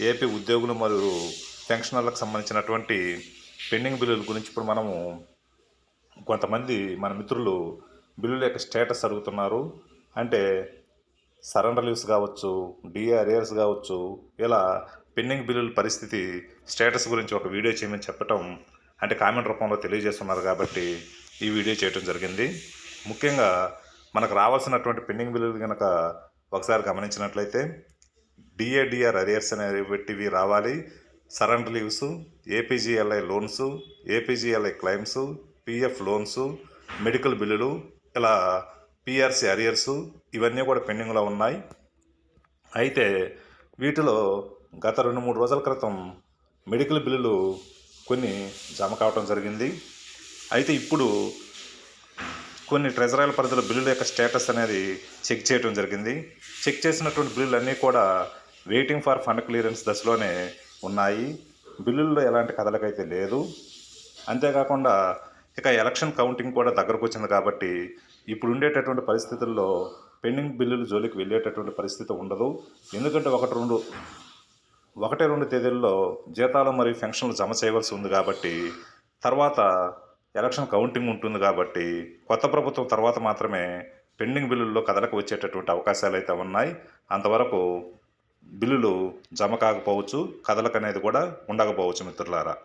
AP ఉద్యోగులు మరియు పెన్షనర్లకు సంబంధించినటువంటి పెండింగ్ బిల్లుల గురించి ఇప్పుడు మనము కొంతమంది మన మిత్రులు బిల్లుల యొక్క స్టేటస్ అడుగుతున్నారు. అంటే సరెండర్ లీవ్స్ కావచ్చు డిఆర్ఏర్స్ కావచ్చు ఇలా పెండింగ్ బిల్లుల పరిస్థితి స్టేటస్ గురించి ఒక వీడియో చేయమని చెప్పటం అంటే కామెంట్ రూపంలో తెలియజేస్తున్నారు కాబట్టి ఈ వీడియో చేయడం జరిగింది. ముఖ్యంగా మనకు రావాల్సినటువంటి పెండింగ్ బిల్లులు కనుక ఒకసారి గమనించినట్లయితే డిఏడిఆర్ అరియర్స్ అనేవి పెట్టివి రావాలి. Surrender leaves APGLI loans APGLI claims PF loans medical బిల్లులు ఇలా పిఆర్సీ అరియర్స్ ఇవన్నీ కూడా పెండింగ్లో ఉన్నాయి. అయితే వీటిలో గత రెండు మూడు రోజుల క్రితం మెడికల్ బిల్లులు కొన్ని జమ కావటం జరిగింది. అయితే ఇప్పుడు కొన్ని ట్రెజరీల పరిధిలో బిల్లుల యొక్క స్టేటస్ అనేది చెక్ చేయడం జరిగింది. చెక్ చేసినటువంటి బిల్లులు అన్నీ కూడా వెయిటింగ్ ఫర్ ఫండ్ క్లియరెన్స్ దశలోనే ఉన్నాయి. బిల్లుల్లో ఎలాంటి కదలకైతే లేదు. అంతేకాకుండా ఇక ఎలక్షన్ కౌంటింగ్ కూడా దగ్గరకు వచ్చింది కాబట్టి ఇప్పుడు ఉండేటటువంటి పరిస్థితుల్లో పెండింగ్ బిల్లులు జోలికి వెళ్ళేటటువంటి పరిస్థితి ఉండదు. ఎందుకంటే ఒకటి రెండు ఒకటి రెండు తేదీల్లో జీతాలు మరియు పెన్షన్లు జమ చేయవలసి ఉంది కాబట్టి తర్వాత ఎలక్షన్ కౌంటింగ్ ఉంటుంది కాబట్టి కొత్త ప్రభుత్వం తర్వాత మాత్రమే పెండింగ్ బిల్లుల్లో కదలకు వచ్చేటటువంటి అవకాశాలు అయితే ఉన్నాయి. అంతవరకు బిల్లులు జమ కాకపోవచ్చు కదలకనేది కూడా ఉండకపోవచ్చు మిత్రులారా.